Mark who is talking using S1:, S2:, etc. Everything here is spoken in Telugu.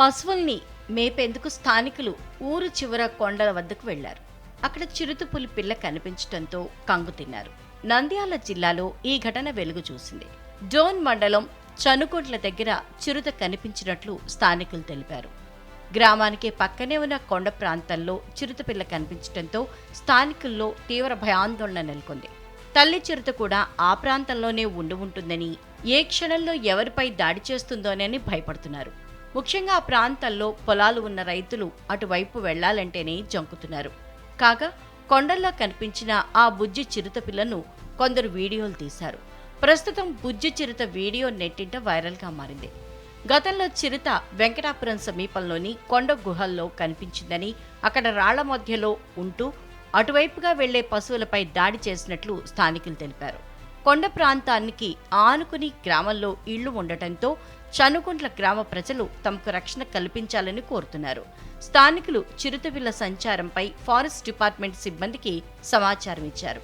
S1: పశువుల్ని మేపేందుకు స్థానికులు ఊరు చివర కొండల వద్దకు వెళ్ళారు. అక్కడ చిరుతపులి పిల్ల కనిపించడంతో కంగు తిన్నారు. నంద్యాల జిల్లాలో ఈ ఘటన వెలుగు చూసింది. డోన్ మండలం చనుకోట్ల దగ్గర చిరుత కనిపించినట్లు స్థానికులు తెలిపారు. గ్రామానికి పక్కనే ఉన్న కొండ ప్రాంతంలో చిరుతపిల్ల కనిపించడంతో స్థానికుల్లో తీవ్ర భయాందోళన నెలకొంది. తల్లి చిరుత కూడా ఆ ప్రాంతంలోనే ఉండి ఉంటుందని ఏ క్షణంలో ఎవరిపై దాడి చేస్తుందోనని భయపడుతున్నారు. ముఖ్యంగా ఆ ప్రాంతాల్లో పొలాలు ఉన్న రైతులు అటువైపు వెళ్ళాలంటేనే జంకుతున్నారు. కాగా కొండల్లో కనిపించిన ఆ బుజ్జి చిరుత పిల్లను కొందరు వీడియోలు తీశారు. ప్రస్తుతం బుజ్జి చిరుత వీడియో నెట్టింట వైరల్గా మారింది. గతంలో చిరుత వెంకటాపురం సమీపంలోని కొండ గుహల్లో కనిపించిందని అక్కడ రాళ్ళ మధ్యలో ఉంటూ అటువైపుగా వెళ్ళే పశువులపై దాడి చేసినట్లు స్థానికులు తెలిపారు. కొండ ప్రాంతానికి ఆనుకుని గ్రామంలో ఇళ్ళు ఉండటంతో చనుకుంట్ల గ్రామ ప్రజలు తమకు రక్షణ కల్పించాలని కోరుతున్నారు. స్థానికులు చిరుతవిల్ల సంచారంపై ఫారెస్ట్ డిపార్ట్మెంట్ సిబ్బందికి సమాచారం ఇచ్చారు